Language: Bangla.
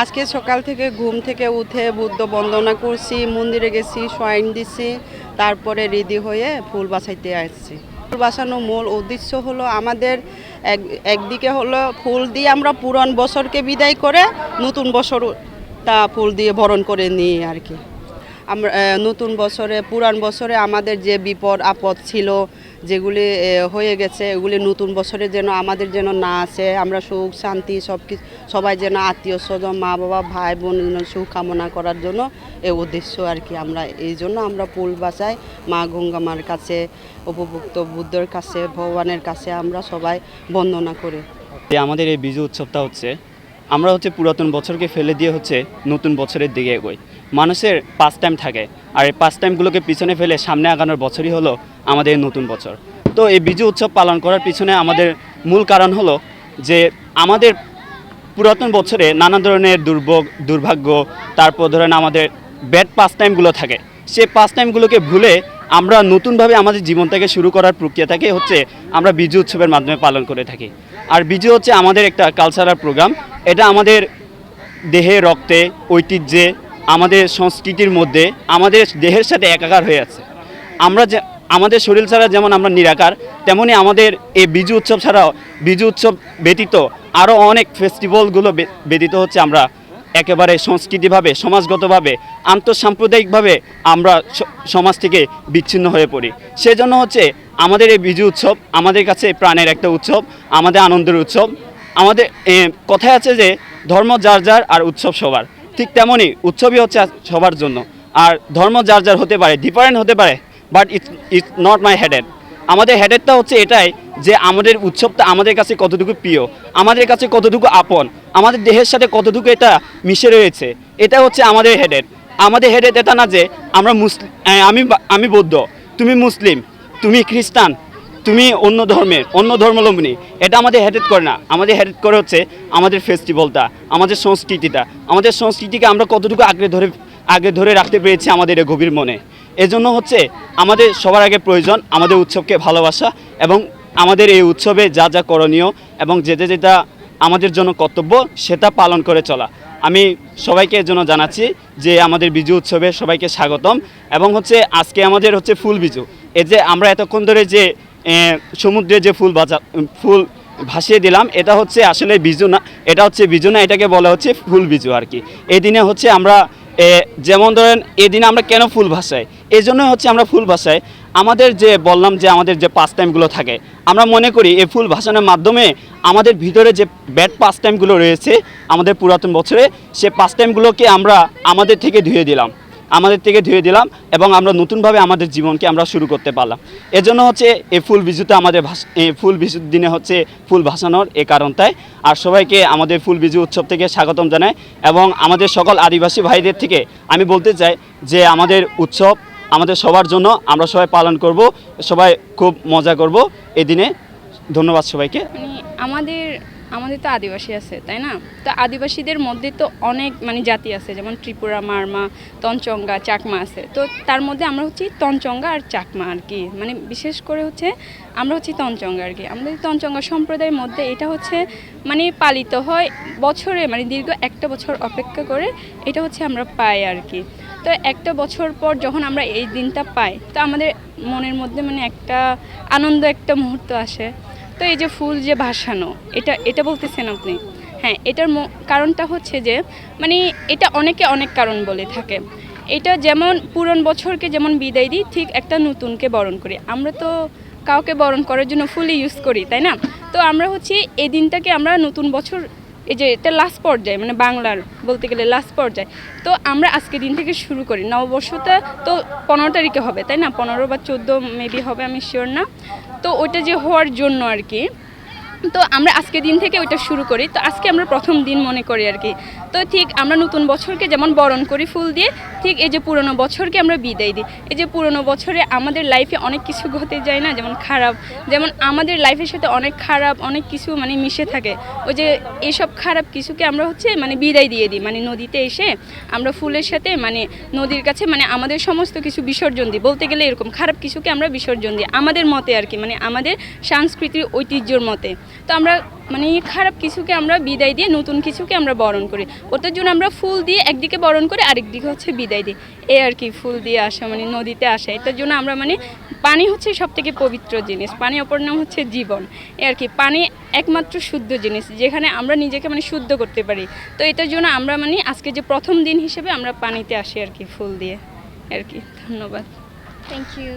আজকে সকাল থেকে ঘুম থেকে উঠে বুদ্ধ বন্দনা করছি, মন্দিরে গেছি, সোয়াইন দিছি, তারপরে রেডি হয়ে ফুল বাছাইতে আসছি। ফুল বাসানোর মূল উদ্দেশ্য হলো আমাদের এক, একদিকে হলো ফুল দিয়ে আমরা পুরান বছরকে বিদায় করে নতুন বছর তা ফুল দিয়ে বরণ করে নিই আর কি। আমরা নতুন বছরে পুরান বছরে আমাদের যে বিপদ আপদ ছিল যেগুলি হয়ে গেছে, এগুলি নতুন বছরে যেন আমাদের যেন না আসে, আমরা সুখ, শান্তি সব কিছু সবাই যেন আত্মীয় স্বজন, মা বাবা, ভাই বোন সুখ কামনা করার জন্য এই উদ্দেশ্য আর কি আমরা। এই জন্য আমরা পুল বাসাই মা গঙ্গামার কাছে, উপভুক্ত বুদ্ধর কাছে, ভগবানের কাছে আমরা সবাই বন্দনা করি। আমাদের এই বিজু উৎসবটা হচ্ছে আমরা হচ্ছে পুরাতন বছরকে ফেলে দিয়ে হচ্ছে নতুন বছরের দিকে এগোই। মানুষের পাঁচ টাইম থাকে আর এই পাঁচ টাইমগুলোকে পিছনে ফেলে সামনে আগানোর বছরই হলো আমাদের নতুন বছর। তো এই বিজু উৎসব পালন করার পিছনে আমাদের মূল কারণ হলো যে আমাদের পুরাতন বছরে নানা ধরনের দুর্ভোগ, দুর্ভাগ্য, তারপর ধরেন আমাদের ব্যাড পাস টাইমগুলো থাকে। সেই পাস টাইমগুলোকে ভুলে আমরা নতুনভাবে আমাদের জীবনটাকে শুরু করার প্রক্রিয়াটাকে হচ্ছে আমরা বিজু উৎসবের মাধ্যমে পালন করে থাকি। আর বিজু হচ্ছে আমাদের একটা কালচারাল প্রোগ্রাম এটা আমাদের দেহে, রক্তে, ঐতিহ্যে, আমাদের সংস্কৃতির মধ্যে, আমাদের দেহের সাথে একাকার হয়ে আছে। আমরা যে, আমাদের শরীর ছাড়া যেমন আমরা নিরাকার, তেমনি আমাদের এই বিজু উৎসব ছাড়াও বিজু উৎসব ব্যতীত আরও অনেক ফেস্টিভ্যালগুলো ব্যতীত হচ্ছে আমরা একেবারে সংস্কৃতিভাবে, সমাজগতভাবে, আন্তঃসাম্প্রদায়িকভাবে আমরা সমাজ থেকে বিচ্ছিন্ন হয়ে পড়ি। সেজন্য হচ্ছে আমাদের এই বিজু উৎসব আমাদের কাছে প্রাণের একটা উৎসব, আমাদের আনন্দের উৎসব। আমাদের কথায় আছে যে ধর্ম যার যার আর উৎসব সবার। ঠিক তেমনই উৎসবই হচ্ছে সবার জন্য। আর ধর্ম যার যার হতে পারে ডিফারেন্ট হতে পারে but it's it's not my headed আমাদের হেডেডটা হচ্ছে এটাই যে আমাদের উৎসবটা আমাদের কাছে কতটুকু প্রিয়, আমাদের কাছে কতটুকু আপন, আমাদের দেহের সাথে কতটুকু এটা মিশে রয়েছে, এটা হচ্ছে আমাদের হেডেড আমাদের হেডেড এটা না যে আমরা মুসলিম আমি আমি বৌদ্ধ, তুমি মুসলিম তুমি খ্রিস্টান, তুমি অন্য ধর্মের, অন্য ধর্মাবলম্বী, এটা আমাদের হেডেড করে না। আমাদের হেডেড করে হচ্ছে আমাদের ফেস্টিভ্যালটা আমাদের সংস্কৃতিটা। আমাদের সংস্কৃতিকে আমরা কতটুকু আগে ধরে আগে ধরে রাখতে পেরেছি আমাদের গভীর মনে। এজন্য হচ্ছে আমাদের সবার আগে প্রয়োজন আমাদের উৎসবকে ভালোবাসা এবং আমাদের এই উৎসবে যা যা করণীয় এবং যেটা যেটা আমাদের জন্য কর্তব্য সেটা পালন করে চলা। আমি সবাইকে এর জন্য জানাচ্ছি যে আমাদের বিজু উৎসবে সবাইকে স্বাগতম এবং হচ্ছে আজকে আমাদের হচ্ছে ফুল বিজু। এই যে আমরা এতক্ষণ ধরে যে সমুদ্রে যে ফুল বাজা, ফুল ভাসিয়ে দিলাম, এটা হচ্ছে আসলে বিজু না, এটা হচ্ছে বিজু না, এটাকে বলা হচ্ছে ফুল বিজু আর কি। এই দিনে হচ্ছে আমরা যেমন ধরেন, এদিনে আমরা কেন ফুল ভাসাই? এই জন্য হচ্ছে আমরা ফুল ভাসাই। আমাদের যে বললাম যে আমাদের যে পাস টাইমগুলো থাকে, আমরা মনে করি এই ফুল ভাসানোর মাধ্যমে আমাদের ভিতরে যে ব্যাড পাস টাইমগুলো রয়েছে, আমাদের পুরাতন বছরে, সে পাস টাইমগুলোকে আমরা আমাদের থেকে ধুয়ে দিলাম। আমাদের থেকে ধুয়ে দিলাম এবং আমরা নতুনভাবে আমাদের জীবনকে আমরা শুরু করতে পারলাম। এজন্য হচ্ছে এই ফুল বিজুতে আমাদের ফুল বিজুর দিনে হচ্ছে ফুল ভাসানোর এ কারণটাই আর সবাইকে আমাদের ফুল বিজু উৎসব থেকে স্বাগতম জানাই এবং আমাদের সকল আদিবাসী ভাইদের থেকে আমি বলতে চাই যে আমাদের উৎসব আমাদের সবার জন্য আমরা সবাই পালন করব, সবাই খুব মজা করব। এই দিনে ধন্যবাদ সবাইকে। মানে আমাদের আমাদের তো আদিবাসী আছে, তাই না? তো আদিবাসীদের মধ্যে তো অনেক মানে জাতি আছে, যেমন ত্রিপুরা, মারমা তঞ্চঙ্গা চাকমা আছে। তো তার মধ্যে আমরা হচ্ছি তঞ্চঙ্গা আর চাকমা আর কি। মানে বিশেষ করে হচ্ছে আমরা হচ্ছি তঞ্চঙ্গা আর কি। আমাদের তঞ্চঙ্গা সম্প্রদায়ের মধ্যে এটা হচ্ছে মানে পালিত হয় বছরে মানে দীর্ঘ একটা বছর অপেক্ষা করে এটা হচ্ছে আমরা পাই আর কি। তো একটা বছর পর যখন আমরা এই দিনটা পাই, তো আমাদের মনের মধ্যে মানে একটা আনন্দ, একটা মুহূর্ত আসে। তো এই যে ফুল যে ভাসানো, এটা এটা বলতেছেন আপনি? হ্যাঁ এটার কারণটা হচ্ছে যে মানে এটা অনেকে অনেক কারণ বলে থাকে। এটা যেমন পুরন বছরকে যেমন বিদায় দিই, ঠিক একটা নতুনকে বরণ করি। আমরা তো কাউকে বরণ করার জন্য ফুলই ইউজ করি, তাই না? তো আমরা হচ্ছে এই দিনটাকে আমরা নতুন বছর এই যে এটা লাস্ট পর্যায়ে মানে বাংলার বলতে গেলে লাস্ট পর্যায়ে। তো আমরা আজকে দিন থেকে শুরু করি। নববর্ষটা তো পনেরো তারিখে হবে, তাই না? পনেরো বা চোদ্দ মেবি হবে, আমি শিওর না। তো ওইটা যে হওয়ার জন্য আর কি তো আমরা আজকে দিন থেকে ওইটা শুরু করি। তো আজকে আমরা প্রথম দিন মনে করি আর কি। তো ঠিক আমরা নতুন বছরকে যেমন বরণ করি ফুল দিয়ে, ঠিক এই যে পুরনো বছরকে আমরা বিদায় দিই। এই যে পুরনো বছরে আমাদের লাইফে অনেক কিছু ঘটে যায় না, যেমন খারাপ। যেমন আমাদের লাইফের সাথে অনেক খারাপ, অনেক কিছু মানে মিশে থাকে। ওই যে এইসব খারাপ কিছুকে আমরা হচ্ছে মানে বিদায় দিয়ে দিই। মানে নদীতে এসে আমরা ফুলের সাথে মানে নদীর কাছে মানে আমাদের সমস্ত কিছু বিসর্জন দিই। বলতে গেলে এরকম খারাপ কিছুকে আমরা বিসর্জন দিই আমাদের মতে আর কি। মানে আমাদের সাংস্কৃতিক ঐতিহ্যর মতে। তো আমরা মানে খারাপ কিছুকে আমরা বিদায় দিয়ে নতুন কিছুকে আমরা বরণ করি। ওটার জন্য আমরা ফুল দিয়ে একদিকে বরণ করি, আরেকদিকে হচ্ছে বিদায় দিই। এ আর কি, ফুল দিয়ে আসা মানে নদীতে আসা। এটার জন্য আমরা মানে পানি হচ্ছে সব থেকে পবিত্র জিনিস। পানি অপর নাম হচ্ছে জীবন। এ আর কি, পানি একমাত্র শুদ্ধ জিনিস, যেখানে আমরা নিজেকে মানে শুদ্ধ করতে পারি। তো এটার জন্য আমরা মানে আজকে যে প্রথম দিন হিসেবে আমরা পানিতে আসি আর কি, ফুল দিয়ে। আর কি, ধন্যবাদ। Thank you